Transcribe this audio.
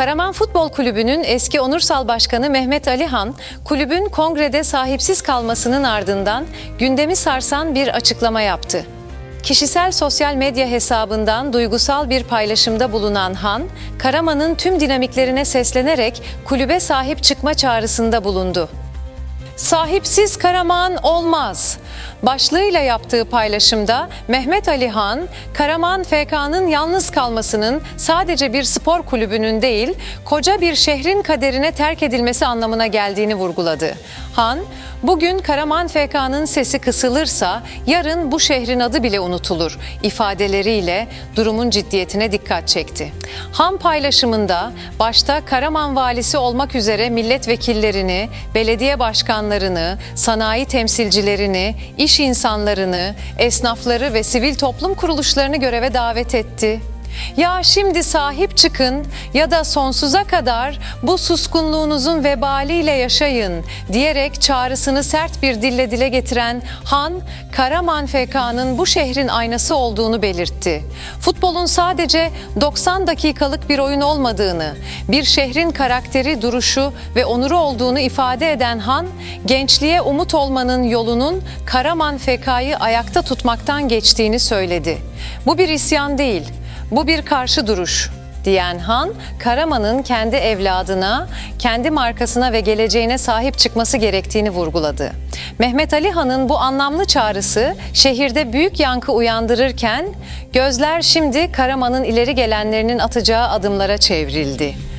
Karaman Futbol Kulübü'nün eski onursal başkanı Mehmet Alihan, kulübün kongrede sahipsiz kalmasının ardından gündemi sarsan bir açıklama yaptı. Kişisel sosyal medya hesabından duygusal bir paylaşımda bulunan Han, Karaman'ın tüm dinamiklerine seslenerek kulübe sahip çıkma çağrısında bulundu. Sahipsiz Karaman olmaz. Başlığıyla yaptığı paylaşımda Mehmet Ali Han, Karaman FK'nın yalnız kalmasının sadece bir spor kulübünün değil, koca bir şehrin kaderine terk edilmesi anlamına geldiğini vurguladı. Han, bugün Karaman FK'nın sesi kısılırsa yarın bu şehrin adı bile unutulur ifadeleriyle durumun ciddiyetine dikkat çekti. Han paylaşımında başta Karaman valisi olmak üzere milletvekillerini, belediye başkanlarını, sanayi temsilcilerini, iş insanlarını, esnafları ve sivil toplum kuruluşlarını göreve davet etti. Ya şimdi sahip çıkın ya da sonsuza kadar bu suskunluğunuzun vebaliyle yaşayın diyerek çağrısını sert bir dille dile getiren Han, Karaman FK'nın bu şehrin aynası olduğunu belirtti. Futbolun sadece 90 dakikalık bir oyun olmadığını, bir şehrin karakteri, duruşu ve onuru olduğunu ifade eden Han, gençliğe umut olmanın yolunun Karaman FK'yı ayakta tutmaktan geçtiğini söyledi. Bu bir isyan değil, bu bir karşı duruş diyen Han, Karaman'ın kendi evladına, kendi markasına ve geleceğine sahip çıkması gerektiğini vurguladı. Mehmet Ali Han'ın bu anlamlı çağrısı şehirde büyük yankı uyandırırken gözler şimdi Karaman'ın ileri gelenlerinin atacağı adımlara çevrildi.